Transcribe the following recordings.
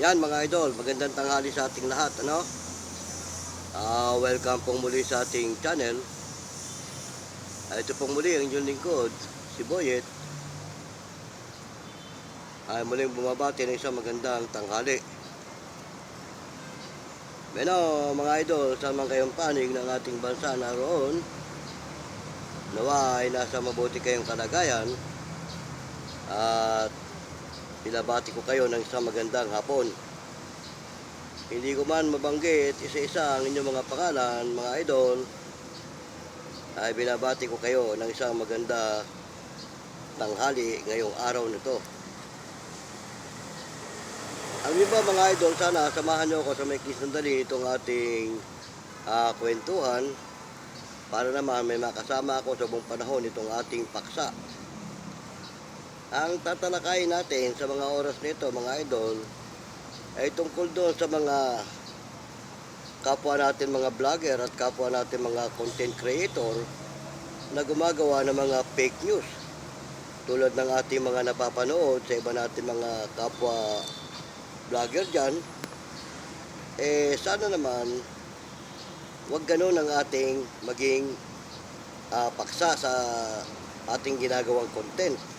Yan mga idol, magandang tanghali sa ating lahat, ano? Ah, welcome pong muli sa ating channel. Ah, ito pong muli ang inyong lingkod, si Boyet. Ay muling bumabati ng isang magandang tanghali. Beno, mga idol, sa mga kayong panig ng ating bansa naroon, nawa ay nasa mabuti kayong kalagayan at Pinabati ko kayo ng isang magandang hapon. Hindi ko man mabanggit isa-isa ang inyong mga pangalan, mga idol, ay binabati ko kayo ng isang maganda tanghali ngayong araw na to. Ang iba mga idol, sana samahan nyo ako sa may kisandali itong ating ah, kwentuhan para naman may makasama ako sa buong panahon itong ating paksa. Ang tatalakayin natin sa mga oras nito, mga idol, ay tungkol doon sa mga kapwa natin mga vlogger at kapwa natin mga content creator na gumagawa ng mga fake news. Tulad ng ating mga napapanood sa iba natin mga kapwa vlogger dyan, eh sana naman wag ganun ang ating maging ah, paksa sa ating ginagawang content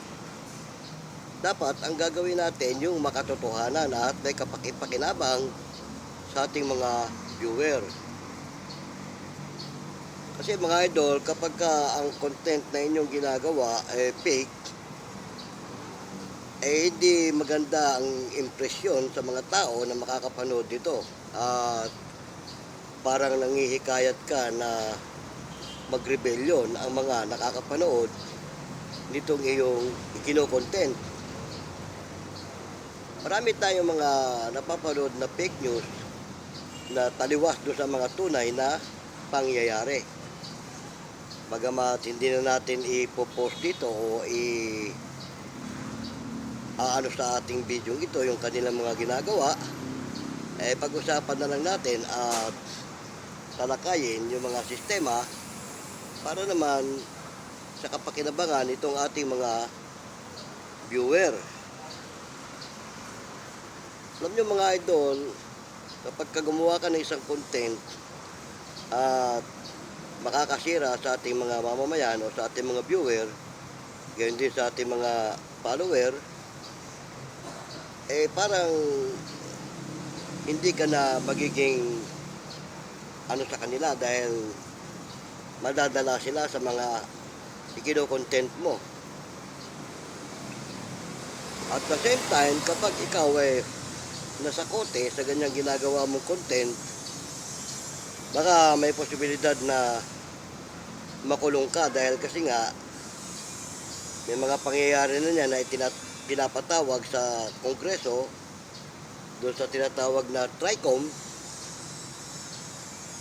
dapat ang gagawin natin yung makatotohanan at may kapakipakinabang sa ating mga viewer. Kasi mga idol, kapag ka ang content na inyong ginagawa ay fake, eh hindi maganda ang impresyon sa mga tao na makakapanood dito. At parang nangihikayat ka na magrebelyon ang mga nakakapanood nitong iyong ikino-content. Marami tayong mga napapanood na fake news na taliwas doon sa mga tunay na pangyayari. Bagamat hindi na natin ipopost dito o i aano sa ating video ito yung kanilang mga ginagawa eh pag-usapan na lang natin at talakayin yung mga sistema para naman sa kapakinabangan itong ating mga viewer. Alam nyo mga idol, kapag ka gumawa ka ng isang content at makakasira sa ating mga mamamayan o sa ating mga viewer, gayon din sa ating mga follower, eh parang hindi ka na magiging ano sa kanila dahil madadala sila sa mga ikino-content mo. At the same time, kapag ikaw ay nasa kote sa ganyang ginagawa mong content, baka may posibilidad na makulong ka dahil kasi nga may mga pangyayari na niya na pinapatawag sa kongreso doon sa tinatawag na TRICOM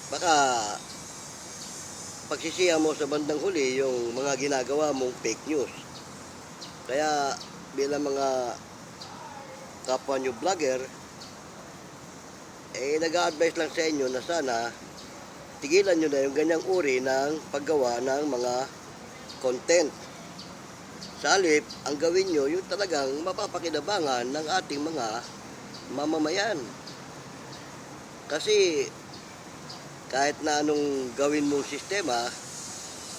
baka pagsisiya mo sa bandang huli yung mga ginagawa mong fake news. Kaya bilang mga kapwa nyo vlogger eh nag-a-advise lang sa inyo na sana tigilan nyo na yung ganyang uri ng paggawa ng mga content. Sa ang gawin nyo yung talagang mapapakinabangan ng ating mga mamamayan. Kasi kahit na anong gawin mong sistema,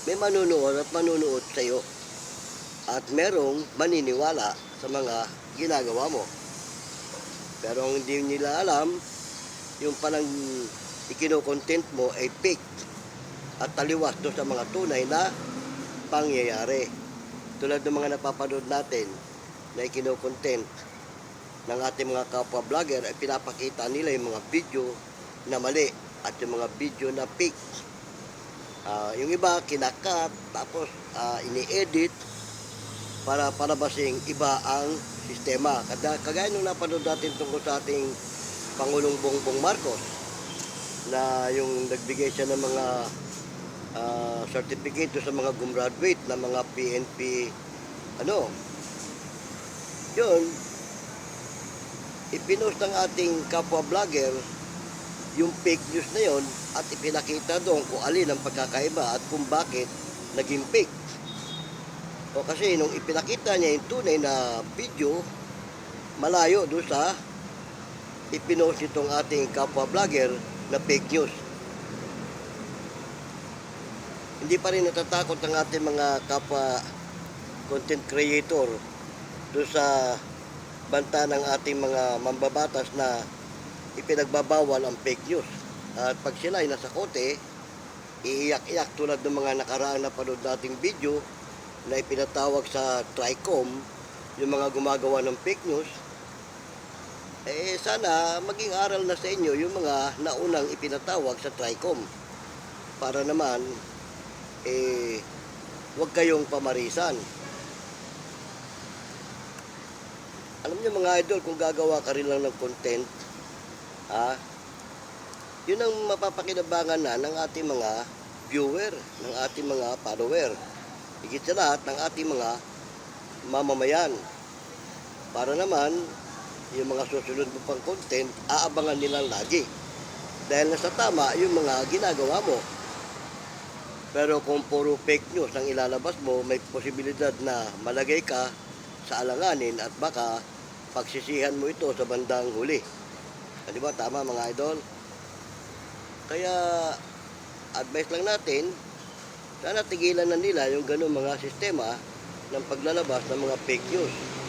may manunood at manunood sa iyo. At merong maniniwala sa mga ginagawa mo. Pero ang hindi nila alam, yung palang ikino-content mo ay fake at taliwas doon sa mga tunay na pangyayari. Tulad ng mga napapanood natin na ikino-content ng ating mga kapwa-vlogger ay pinapakita nila yung mga video na mali at yung mga video na fake. Ah, yung iba kinakat tapos ah, ini-edit para palabasing iba ang sistema. Kada, kagaya nung napanood natin tungkol sa ating Pangulong Bongbong Marcos na yung nagbigay siya ng mga ah, certificate sa mga gumraduate na mga PNP ano yun ipinost ng ating kapwa vlogger yung fake news na yon at ipinakita doon kung alin ang pagkakaiba at kung bakit naging fake. O kasi nung ipinakita niya yung tunay na video malayo doon sa ipinost itong ating kapwa vlogger na fake news. Hindi pa rin natatakot ang ating mga kapwa content creator doon sa banta ng ating mga mambabatas na ipinagbabawal ang fake news. At pag sila ay nasa kote, iiyak-iyak tulad ng mga nakaraang napanood nating video na ipinatawag sa TRICOM, yung mga gumagawa ng fake news, eh sana maging aral na sa inyo yung mga naunang ipinatawag sa TRICOM para naman eh huwag kayong pamarisan. Alam niyo mga idol, kung gagawa ka rin lang ng content, ha, yun ang mapapakinabangan na ng ating mga viewer, ng ating mga follower. Higit sa lahat ng ating mga mamamayan. Para naman, yung mga susunod mo pang content, aabangan nilang lagi. Dahil nasa tama yung mga ginagawa mo. Pero kung puro fake news ang ilalabas mo, may posibilidad na malagay ka sa alanganin at baka pagsisihan mo ito sa bandang huli. Di ba? Tama mga idol? Kaya advice lang natin, sana tigilan na nila yung ganung mga sistema ng paglalabas ng mga fake news.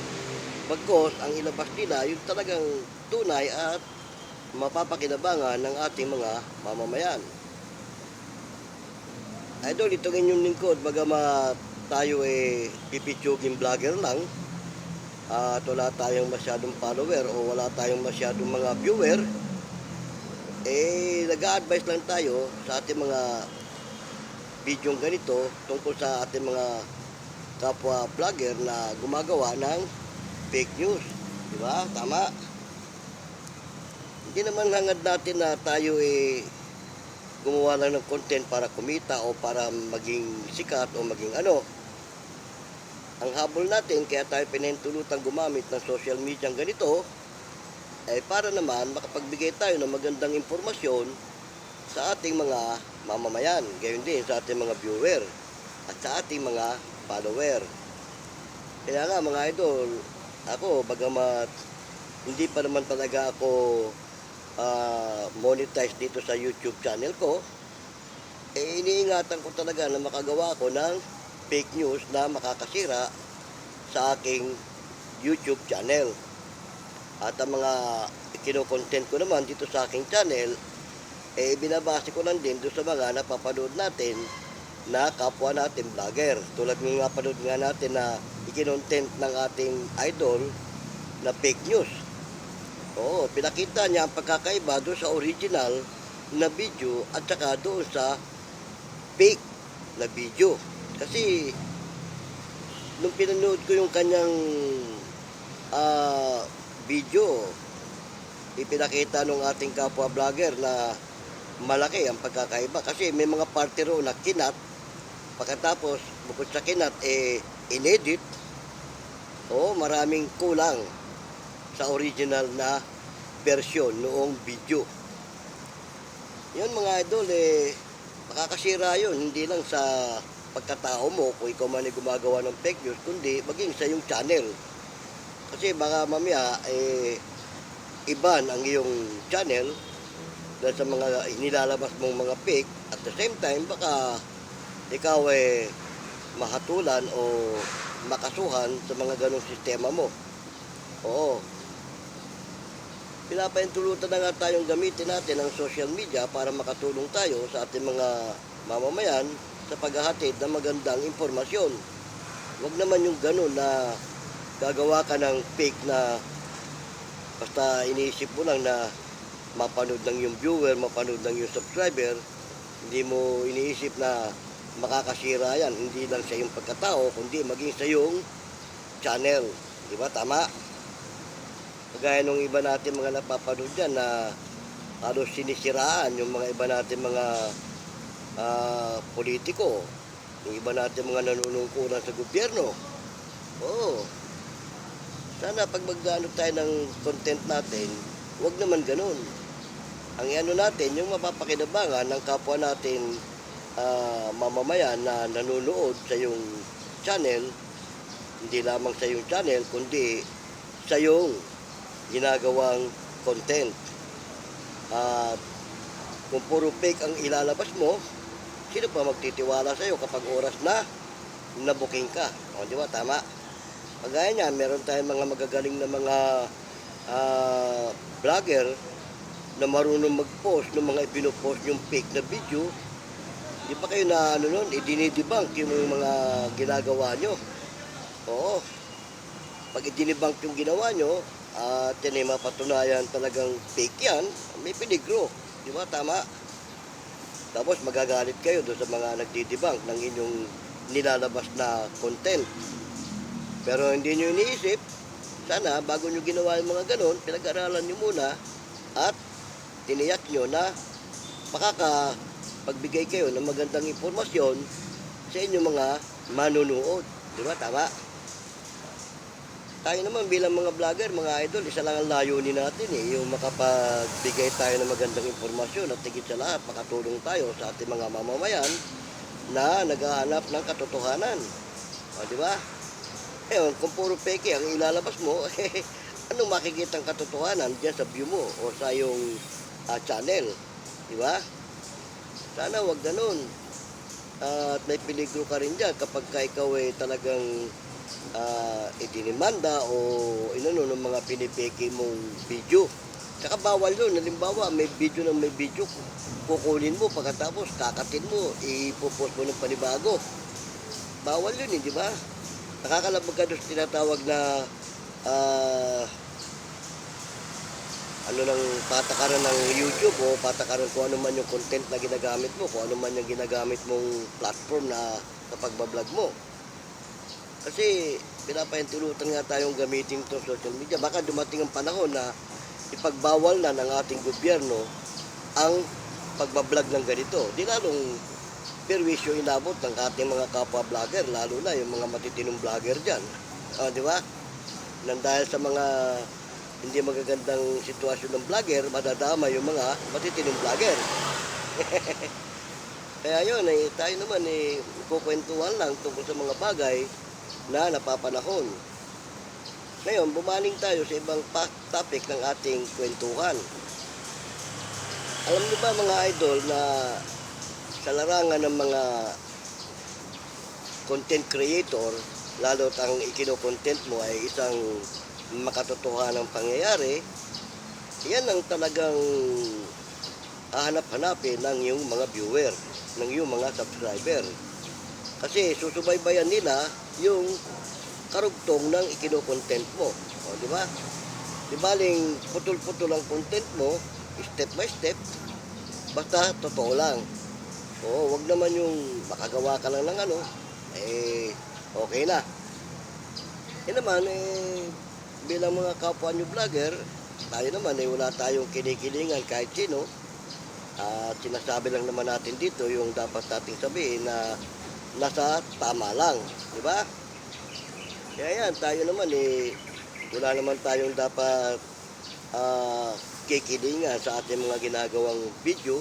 Bagkos ang ilabas nila yung talagang tunay at mapapakinabangan ng ating mga mamamayan. Idol, itong inyong lingkod, bagamat tayo eh pipitsuging vlogger lang, at wala tayong masyadong follower o wala tayong masyadong mga viewer, eh nag-a-advise lang tayo sa ating mga bidyong ganito tungkol sa ating mga kapwa vlogger na gumagawa ng fake. Di ba? Tama? Hindi naman hangad natin na tayo eh gumawa lang ng content para kumita o para maging sikat o maging ano. Ang habol natin, kaya tayo pinahintulutang gumamit ng social media ganito, ay para naman makapagbigay tayo ng magandang impormasyon sa ating mga mamamayan, gayon din sa ating mga viewer at sa ating mga follower. Kaya nga mga idol, ako bagamat hindi pa naman talaga ako ah, monetize dito sa YouTube channel ko, eh iniingatan ko talaga na makagawa ko ng fake news na makakasira sa aking YouTube channel. At ang mga kinokontent ko naman dito sa aking channel, eh binabase ko lang din doon sa mga napapanood natin na kapwa natin vlogger. Tulad ng napanood nga natin na ikinontent ng ating idol na fake news. Oo, pinakita niya ang pagkakaiba doon sa original na video at saka doon sa fake na video. Kasi nung pinanood ko yung kanyang ah, video, ipinakita nung ating kapwa vlogger na malaki ang pagkakaiba kasi may mga parte roon na kinat pagkatapos bukod sa kinat eh inedit o maraming kulang sa original na version noong video. Yun mga idol eh makakasira yun. Hindi lang sa pagkatao mo kung ikaw man ay gumagawa ng fake news kundi maging sa yung channel. Kasi baka mamaya eh iban ang iyong channel dahil sa mga inilalabas mong mga fake. At the same time baka ikaw eh mahatulan o makasuhan sa mga ganong sistema mo. Oo. Pinapaintulutan na nga tayong gamitin natin ang social media para makatulong tayo sa ating mga mamamayan sa paghahatid ng magandang impormasyon. Huwag naman yung ganun na gagawa ka ng fake na basta iniisip mo lang na mapanood ng yung viewer, mapanood ng yung subscriber, hindi mo iniisip na makakasira yan, hindi lang sa yung pagkatao, kundi maging sa yung channel. Di ba? Tama? Kagaya nung iba natin mga napapanood dyan na halos sinisiraan yung mga iba natin mga ah, politiko, yung iba natin mga nanunungkulan sa gobyerno. Oo. Sana pag magdano tayo ng content natin, huwag naman ganun. Ang ano natin, yung mapapakinabangan ng kapwa natin ah, mamamayan na nanonood sa yung channel, hindi lamang sa yung channel, kundi sa yung ginagawang content. At kung puro fake ang ilalabas mo, sino pa magtitiwala sa'yo kapag oras na nabuking ka? O, di ba? Tama. Pagaya niyan, meron tayong mga magagaling na mga ah, vlogger na marunong mag-post ng mga ipinopost yung fake na video. Di ba kayo na ano nun, idinidebunk yung mga ginagawa nyo. Oo. Pag idinibunk yung ginawa nyo, at yan ay mapatunayan talagang fake yan, may peligro. Di ba? Tama. Tapos magagalit kayo doon sa mga nagdidibang ng inyong nilalabas na content. Pero hindi nyo iniisip, sana bago nyo ginawa yung mga ganon, pinag-aralan nyo muna at tiniyak nyo na makakapagbigay kayo ng magandang impormasyon sa inyong mga manunood. Di ba? Tama? Tayo naman bilang mga vlogger, mga idol, isa lang ang layunin natin eh, yung makapagbigay tayo ng magandang impormasyon at tigit sa lahat, makatulong tayo sa ating mga mamamayan na naghahanap ng katotohanan. O, di ba? Ngayon, kung puro peke ang ilalabas mo, eh, anong makikita ang katotohanan dyan sa view mo o sa iyong ah, channel? Di ba? Sana wag ganun. At may peligro ka rin dyan kapag ka ikaw ay talagang uh, idinimanda o inano ng mga pinipeke mong video. Tsaka bawal yun. Halimbawa, may video ng may video, kukunin mo pagkatapos kakatin mo, ipopost mo ng panibago. Bawal yun, hindi ba? Nakakalabag ka doon tinatawag na ah, ano ng patakaran ng YouTube o patakaran kung ano man yung content na ginagamit mo, kung ano man yung ginagamit mong platform na sa pagbablog mo. Kasi pinapahintulutan nga tayong gamitin to social media. Baka dumating ang panahon na ipagbawal na ng ating gobyerno ang pagbablog ng ganito. Di lalong perwisyo inabot ng ating mga kapwa-vlogger, lalo na yung mga matitinong vlogger dyan. Ah, di ba? Nang dahil sa mga hindi magagandang sitwasyon ng vlogger, madadama yung mga matitinong vlogger. Kaya yun, eh, tayo naman eh, kukwentuhan lang tungkol sa mga bagay na napapanahon. Ngayon, bumaling tayo sa ibang topic ng ating kwentuhan. Alam niyo ba mga idol na sa larangan ng mga content creator, lalo ang ikino-content mo ay isang makatotohanang pangyayari, yan ang talagang hahanap-hanapin ng iyong mga viewer, ng iyong mga subscriber. Kasi susubaybayan nila yung karugtong ng ikino-content mo. O, di ba? Di baling putol-putol ang content mo, step by step, basta totoo lang. Oo, wag naman yung makagawa ka lang ng ano, eh, okay na. Yan naman, eh, bilang mga kapwa nyo vlogger, tayo naman, eh, wala tayong kinikilingan kahit sino. At sinasabi lang naman natin dito yung dapat nating sabihin na nasa tama lang, di ba? Kaya yan, tayo naman eh, wala naman tayong dapat ah, kikilingan sa ating mga ginagawang video,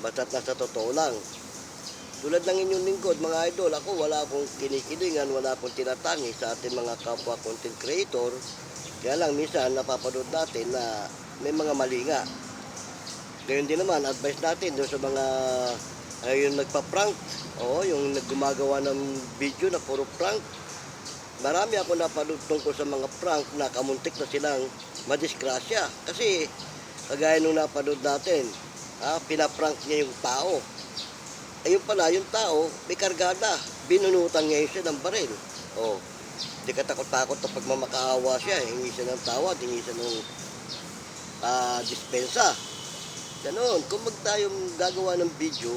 basta't nasa totoo lang. Tulad ng inyong lingkod, mga idol, ako wala akong kinikilingan, wala akong tinatangi sa ating mga kapwa content creator. Kaya lang, minsan napapanood natin na may mga mali nga. Gayon din naman, advice natin doon sa mga ay yung nagpa-prank, oo, yung naggumagawa ng video na puro prank. Marami ako napanood tungkol sa mga prank na kamuntik na silang madisgrasya. Kasi, kagaya nung napanood natin, ah, pinaprank niya yung tao. Ayun pala, yung tao, may kargada. Binunutan niya yun siya ng baril. Oh, di ka takot-takot na pag mamakaawa siya, hingi siya ng tawad, hingi siya ng ah, dispensa. Ganon, kung mag tayong gagawa ng video,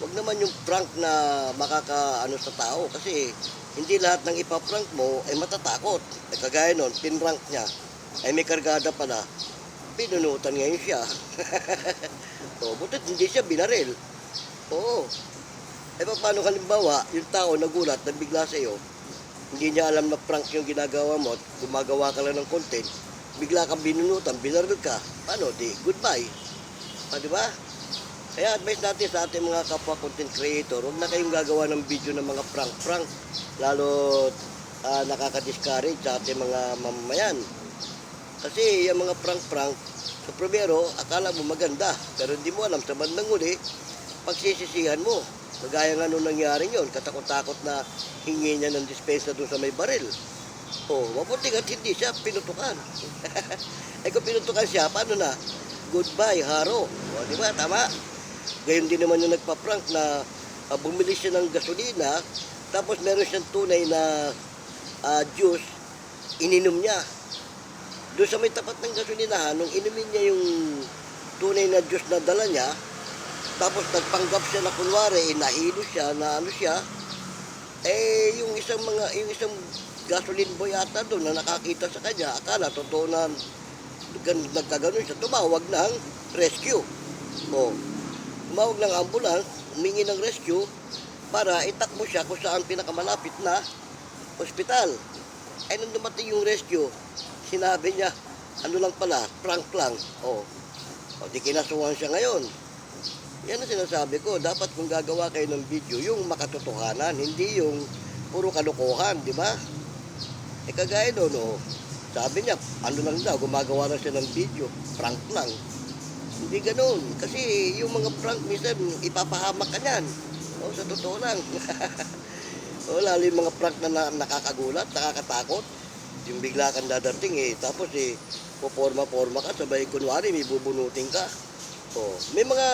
wag naman yung prank na makakaano sa tao kasi hindi lahat ng ipaprank mo ay matatakot. Eh, kagaya nun, pinrank niya, ay may kargada pala, pinunutan ngayon siya. o, butit hindi siya binaril. Oo. Eh, paano halimbawa, yung tao nagulat, nabigla sa iyo, hindi niya alam na prank yung ginagawa mo at gumagawa ka lang ng content, bigla kang binunutan, binaril ka, paano, di, goodbye. Ah, di ba? Kaya advice natin sa ating mga kapwa content creator, huwag na kayong gagawa ng video ng mga prank-prank, lalo ah, nakaka-discourage sa ating mga mamamayan. Kasi yung mga prank-prank, sa primero, akala mo maganda. Pero hindi mo alam, sa bandang huli, pagsisisihan mo. Kagaya nga nung nangyari yun, katakot-takot na hingi niya ng dispensa doon sa may baril. Oh, mabuti nga hindi siya pinutukan. eh kung pinutukan siya, paano na? Goodbye, haro. O, di ba? Tama. Gayon din naman yung nagpa-prank na ah, bumili siya ng gasolina, tapos meron siyang tunay na ah, juice, ininom niya. Doon sa may tapat ng gasolinahan, nung inumin niya yung tunay na juice na dala niya, tapos nagpanggap siya na kunwari, eh, nahilo siya, na ano siya, eh, yung isang mga, yung isang gasoline boy ata doon na nakakita sa kanya, akala totoo na gan- nagkaganon siya, tumawag ng rescue. O, tumawag ng ambulance, humingi ng rescue para itakbo siya kung saan pinakamalapit na ospital. Ay, nung dumating yung rescue, sinabi niya, ano lang pala, prank lang. O, o di kinasuhan siya ngayon. Yan ang sinasabi ko, dapat kung gagawa kayo ng video, yung makatotohanan, hindi yung puro kalokohan, di ba? Eh kagaya doon, oh, sabi niya, ano lang daw, gumagawa lang siya ng video, prank lang. Hindi ganun, kasi yung mga prank, minsan, ipapahamak ka niyan. Oh, sa totoo lang. oh, lalo yung mga prank na, na nakakagulat, nakakatakot. Yung bigla kang dadating eh, tapos eh, puporma-porma ka, sabay kunwari, may bubunutin ka. Oh, may mga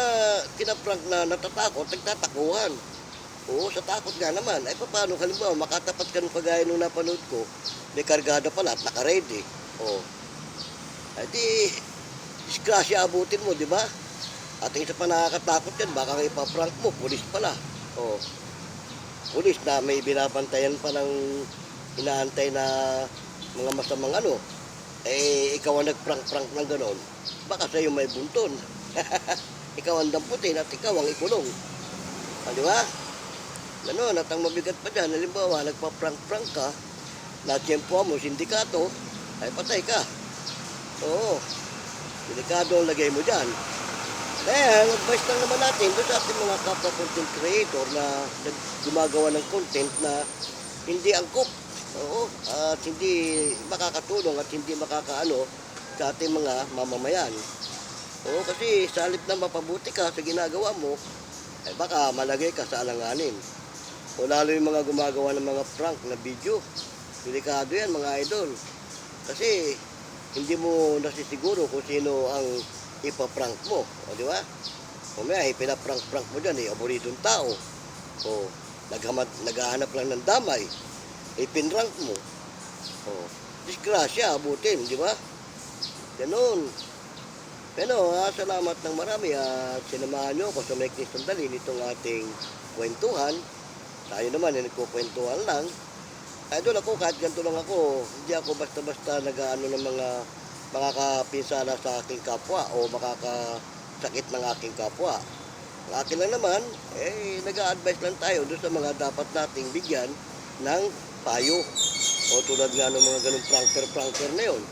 kinaprank na natatakot, nagtatakuhan. Oo, sa takot nga naman. Ay, paano? Halimbawa, makatapat ka ng kagaya nung napanood ko, may kargada pala at naka-ready. Oo. Ay, di, disgrasya abutin mo, di ba? At ang isa pa nakakatakot yan, baka nga ipaprank mo, pulis pala. Oo. Pulis na may binabantayan pa ng inaantay na mga masamang ano. Eh, ikaw ang nagprank-prank ng ganon, baka sa'yo may bunton. ikaw ang damputin at ikaw ang ikulong. Ah, di ba? Ganon, at ang mabigat pa dyan, halimbawa, nagpa-prank-prank ka, na-tiyempo mo, sindikato, ay patay ka. Oo. Delikado ang lagay mo dyan. Kaya, advice lang naman natin doon sa ating mga kapwa content creator na gumagawa ng content na hindi angkop. Oo. At hindi makakatulong at hindi makakaano sa ating mga mamamayan. Oo, kasi sa halip na mapabuti ka sa ginagawa mo, ay baka malagay ka sa alanganin. O lalo yung mga gumagawa ng mga prank na video. Delikado yan mga idol. Kasi hindi mo nasisiguro kung sino ang ipaprank mo. O di ba? O may pinaprank-prank mo dyan, eh, aburitong tao. O naghamad, naghahanap lang ng damay. Ipinrank mo. O, disgrasya, abutin, di ba? Ganun. Pero ah, salamat ng marami at sinamahan nyo ako sa Meknis Sandali nitong ating kwentuhan. Tayo naman, eh, nagkukwentuhan lang. Idol ako, kahit ganito lang ako, hindi ako basta-basta nag-ano ng mga makakapinsala sa aking kapwa o makakasakit ng aking kapwa. Ang akin lang naman, eh, nag-a-advise lang tayo doon sa mga dapat nating bigyan ng payo. O tulad nga ng mga ganung pranker-pranker na yun.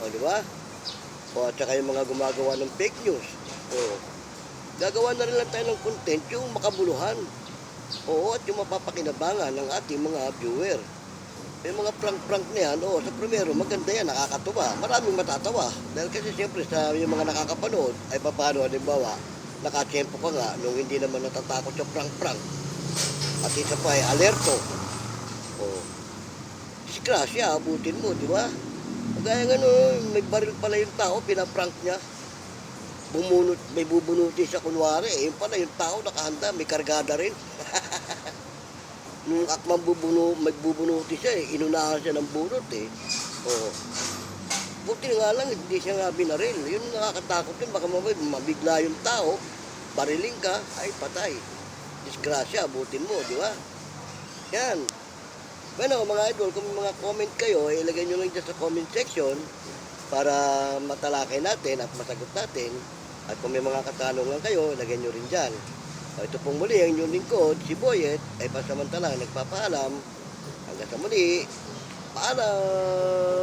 O, di ba? O at saka yung mga gumagawa ng fake news. O, gagawa na rin lang tayo ng content yung makabuluhan. Oo, at yung mapapakinabangan ng ating mga viewer. May mga prank-prank na yan, oo, sa primero, maganda yan, nakakatuwa. Maraming matatawa. Dahil kasi siyempre sa yung mga nakakapanood, ay paano, halimbawa, nakatsempo ka nga nung hindi naman natatakot sa prank-prank. At isa pa ay alerto. Oo. Disgrasya, abutin mo, di ba? Kaya nga no, may baril pala yung tao, pinaprank niya. Bumunot, may bubunuti siya kunwari. Eh, yun pala yung tao nakahanda, may kargada rin. Nung akmang bubuno, magbubunuti siya eh, inunahan siya ng bunot eh. Oo. Buti nga lang, hindi siya nga binaril. Yun nakakatakot yun, baka mamay, mabigla yung tao, bariling ka, ay patay. Disgrasya, abutin mo, di ba? Yan. Bueno, mga idol, kung mga comment kayo, eh, ilagay nyo lang dyan sa comment section para matalakay natin at masagot natin. At kung may mga katanungan kayo, ilagay nyo rin dyan. O, ito pong muli, ang inyong lingkod, si Boyet, ay pasamantala nagpapaalam. Hanggang sa muli, paalam!